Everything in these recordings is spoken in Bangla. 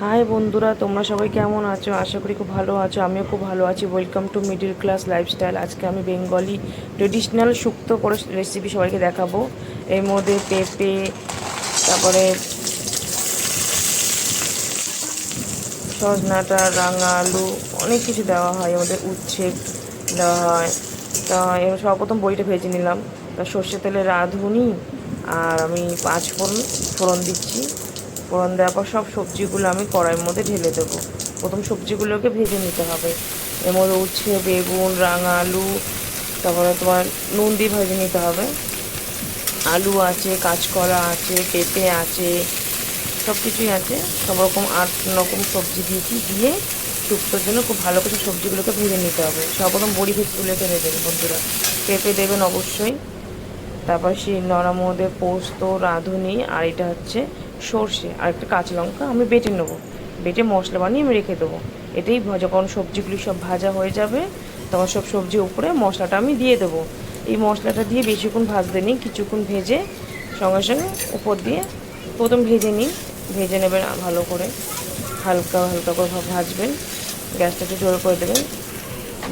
হাই বন্ধুরা, তোমরা সবাই কেমন আছো? আশা করি খুব ভালো আছো। আমিও খুব ভালো আছি। Welcome to middle class lifestyle আজকে আমি বেঙ্গলি ট্রেডিশনাল শুক্তো করে রেসিপি সবাইকে দেখাবো। এর মধ্যে পেঁপে, তারপরে সজনাটা, রাঙা আলু, অনেক কিছু দেওয়া হয়। আমাদের উচ্ছে দেওয়া হয়। তা সর্বপ্রথম বইটা ভেজে নিলাম। তা সর্ষে তেলে রাঁধুনি আর আমি পাঁচ ফোড়ন ফোড়ন দিচ্ছি। ফোড়ন দেওয়ার পর সব সবজিগুলো আমি কড়াইয়ের মধ্যে ঢেলে দেবো। প্রথম সবজিগুলোকে ভেজে নিতে হবে। এর মধ্যে উচ্ছে, বেগুন, রাঙা আলু, তারপরে তোমার নুন দিয়ে ভেজে নিতে হবে। আলু আছে, কাঁচকলা আছে, পেঁপে আছে সব কিছুই আছে। সব রকম আট রকম সবজি দিয়েছি, দিয়ে শুক্তোর জন্য খুব ভালো করে সবজিগুলোকে ভেজে নিতে হবে। সর্বপ্রথম বড়ি ভেজে দেবেন বন্ধুরা। পেঁপে দেবেন অবশ্যই। তারপর সেই নরম মধ্যে পোস্ত, রাঁধুনি, আর এটা হচ্ছে সর্ষে, আর একটা কাঁচা লঙ্কা আমি বেটে নেব। বেটে মশলা বানিয়ে আমি রেখে দেবো। এটাই যখন সবজিগুলি সব ভাজা হয়ে যাবে, তখন সব সবজির উপরে মশলাটা আমি দিয়ে দেবো। এই মশলাটা দিয়ে বেশিক্ষণ ভাজতে নিই, কিছুক্ষণ ভেজে সঙ্গে সঙ্গে উপর দিয়ে প্রথম ভেজে নিই। ভেজে নেবেন ভালো করে, হালকা হালকা করে ভাজবেন। গ্যাসটা একটু জোর করে দেবেন।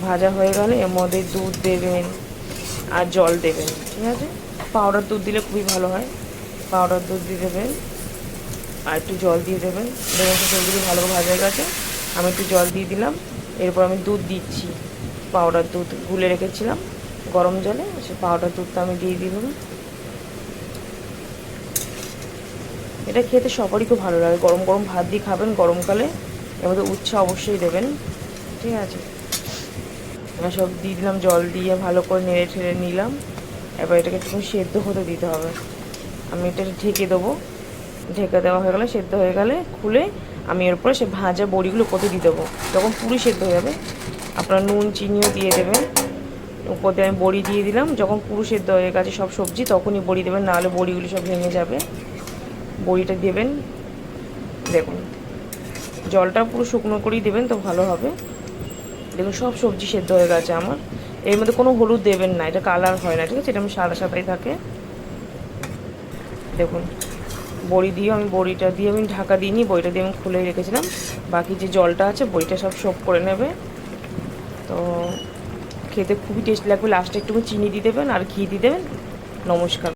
ভাজা হয়ে গেলে এর মধ্যে দুধ দেবেন আর জল দেবেন, ঠিক আছে? পাউডার দুধ দিলে খুবই ভালো হয়। পাউডার দুধ দিয়ে দেবেন, আর একটু জল দিয়ে দেবেন। দেখুন সবগুলি ভালো ভাজা হয়ে গেছে। আমি একটু জল দিয়ে দিলাম। এরপর আমি দুধ দিচ্ছি। পাউডার দুধ গুলে রেখেছিলাম গরম জলে। সে পাউডার দুধটা আমি দিয়ে দিলাম। এটা খেতে সবারই খুব ভালো লাগে। গরম গরম ভাত দিয়ে খাবেন, গরমকালে এর মধ্যে উচ্ছে অবশ্যই দেবেন। ঠিক আছে? আমি সব দিয়ে দিলাম, জল দিয়ে ভালো করে নেড়ে ঠেড়ে নিলাম। এবার এটাকে একটু সেদ্ধ হতে দিতে হবে। আমি এটা ঢেকে দেবো। ঢেকে দেওয়া হয়ে গেলে, সেদ্ধ হয়ে গেলে খুলে আমি এর উপরে সে ভাজা বড়িগুলো কোথায় দিয়ে দেবো। যখন পুরি সেদ্ধ হয়ে যাবে। আপনার নুন, চিনিও দিয়ে দেবেন। উপর আমি বড়ি দিয়ে দিলাম। যখন পুরো সেদ্ধ হয়ে গেছে সব সবজি, তখনই বড়ি দেবেন। নাহলে বড়িগুলি সব ভেঙে যাবে। বড়িটা দেবেন। দেখুন, জলটা পুরো শুকনো করেই দেবেন তো ভালো হবে। দেখুন, সব সবজি সেদ্ধ হয়ে গেছে আমার। এর মধ্যে কোনো হলুদ দেবেন না, এটা কালার হয় না, ঠিক আছে? এটা আমি সাদা সাদাই থাকে। দেখুন, বড়ি দিয়ে আমি, বড়িটা দিয়ে আমি ঢাকা দিইনি বড়িটা দিয়ে আমি খুলে রেখেছিলাম। বাকি যে জলটা আছে, বড়িটা সব সোপ করে নেবে। তো খেতে খুবই টেস্ট লাগবে। লাস্টে একটু চিনি দিয়ে দেবেন আর ঘি দিয়ে দেবেন। নমস্কার।